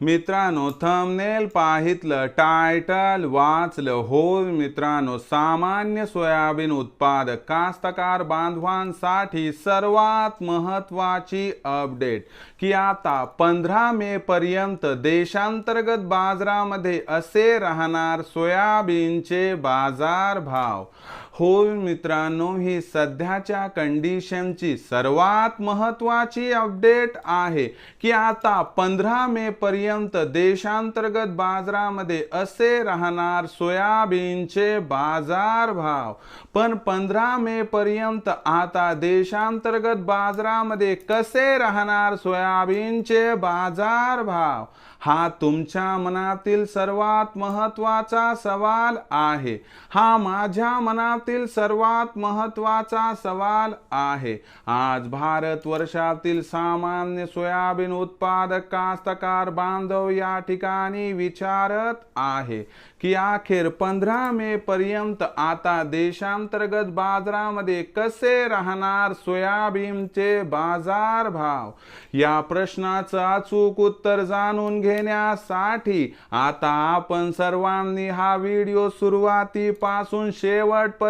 मित्रांनो thumbnail पाहितलं title वाचलं. हो मित्रांनो सामान्य सोयाबीन उत्पादक कास्तकार बांधवांसाठी सर्वात महत्वाची अपडेट की आता पंधरा मे पर्यंत देशांतर्गत बाजारामध्ये असे राहणार सोयाबीनचे बाजार भाव होय मित्रांनो ही सध्याच्या कंडिशनची सर्वात महत्त्वाची अपडेट आहे की आता पंधरा मे पर्यंत देशांतर्गत बाजारामध्ये असे राहणार सोयाबीनचे बाजार भाव. पण पंधरा मे पर्यंत आता देशांतर्गत बाजारामध्ये कसे राहणार सोयाबीनचे बाजार भाव? हा तुमच्या मनातील सर्वात महत्त्वाचा सवाल आहे. हा माझ्या मनातील सर्वात महत्त्वाचा सवाल आहे. आज भारत वर्षातील सामान्य सोयाबीन उत्पादक कास्तकार बांधव या ठिकाणी विचारत आहे की अखेर पंधरा मे पर्यंत आता देशांतर्गत बाजारामध्ये कसे राहणार सोयाबीनचे बाजार भाव? या प्रश्नाचं अचूक उत्तर जाणून घेण्यासाठी आता आपण सर्वांनी हा व्हिडिओ सुरुवातीपासून शेवटपर्यंत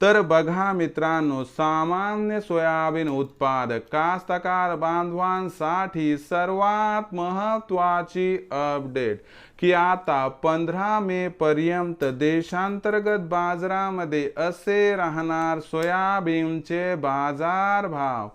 तर बघा मित्रांनो सामान्य सोयाबीन उत्पादक कास्तकार बांधवांसाठी सर्वात महत्वाची अपडेट की आता पंधरा मे पर्यंत देशांतर्गत बाजारामध्ये असे राहणार सोयाबीनचे बाजार भाव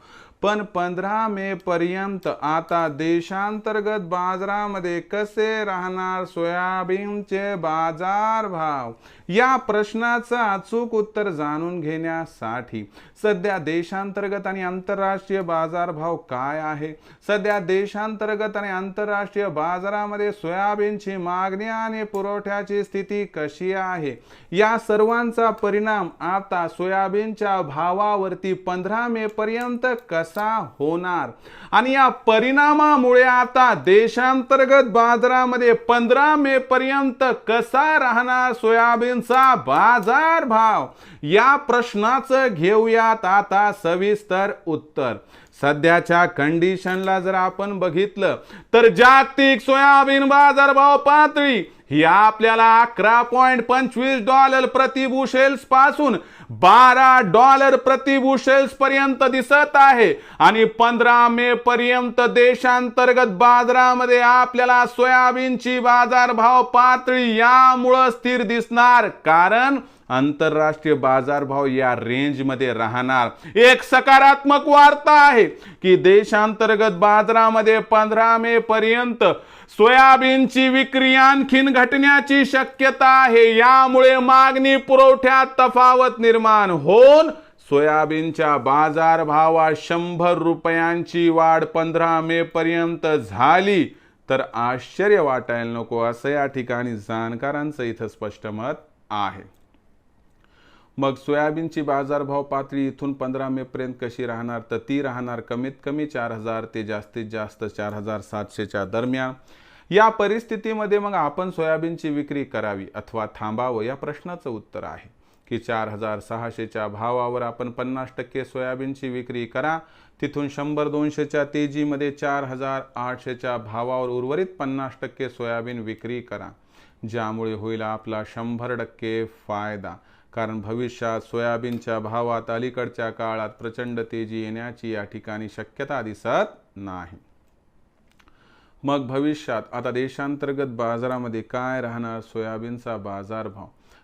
पण पंधरा मे पर्यंत आता देशांतर्गत बाजारामध्ये कसे राहणार सोयाबीनचे बाजार भाव? या प्रश्नाचं अचूक उत्तर जाणून घेण्यासाठी सध्या देशांतर्गत आणि आंतरराष्ट्रीय बाजारभाव काय आहे? सध्या देशांतर्गत आणि आंतरराष्ट्रीय बाजारामध्ये सोयाबीनची मागणी आणि पुरवठ्याची स्थिती कशी आहे? या सर्वांचा परिणाम आता सोयाबीनच्या भावावरती पंधरा मे पर्यंत कसा होणार. आणि या परिणामामुळे आता देशांतर्गत बाजारामध्ये पंधरा मे पर्यंत कसा राहणार सोयाबीनचा बाजार भाव? या प्रश्नाचं घेऊयात आता सविस्तर उत्तर. सध्याच्या कंडिशनला जर आपण बघितलं तर जागतिक सोयाबीन बाजारभाव पातळी ही आपल्याला अकरा पॉइंट पंचवीस डॉलर प्रतिबुशेल्सपासून बारा डॉलर प्रतिबुशेल्स पर्यंत दिसत आहे. आणि पंधरा मे पर्यंत देशांतर्गत बाजारामध्ये आपल्याला सोयाबीनची बाजारभाव पातळी यामुळं स्थिर दिसणार. कारण आंतरराष्ट्रीय बाजारभाव या रेंजमध्ये राहणार. एक सकारात्मक वार्ता आहे की देशांतर्गत बाजारामध्ये पंधरा मे पर्यंत सोयाबीनची विक्री आणखीन घटण्याची शक्यता आहे. यामुळे मागणी पुरवठ्यात तफावत निर्माण होऊन सोयाबीनच्या बाजारभावात शंभर रुपयांची वाढ पंधरा मे पर्यंत झाली. तर आश्चर्य वाटायला नको असं या ठिकाणी जाणकारांचं इथं स्पष्ट मत आहे. मग सोयाबीनची बाजारभाव पातळी इथून पंधरा मे पर्यंत कशी राहणार? तर ती राहणार कमीत कमी चार हजार ते जास्तीत जास्त चार हजार सातशेच्या दरम्यान. या परिस्थितीमध्ये मग आपण सोयाबीनची विक्री करावी अथवा थांबावं या प्रश्नाचं उत्तर आहे. की चार हजार सहाशेच्या भावावर आपण पन्नास टक्के सोयाबीनची विक्री करा. तिथून शंभर दोनशेच्या तेजीमध्ये चार हजार आठशेच्या भावावर उर्वरित पन्नास टक्के सोयाबीन विक्री करा. ज्यामुळे होईल आपला शंभर टक्के फायदा. कारण भविष्यात सोयाबीनच्या भावात अलीकडच्या काळात प्रचंड तेजी येण्याची या ठिकाणी शक्यता दिसत नाही. मग भविष्यात आता देशांतर्गत बाजारामध्ये काय राहणार? सोयाबीनचा बाजारभाव?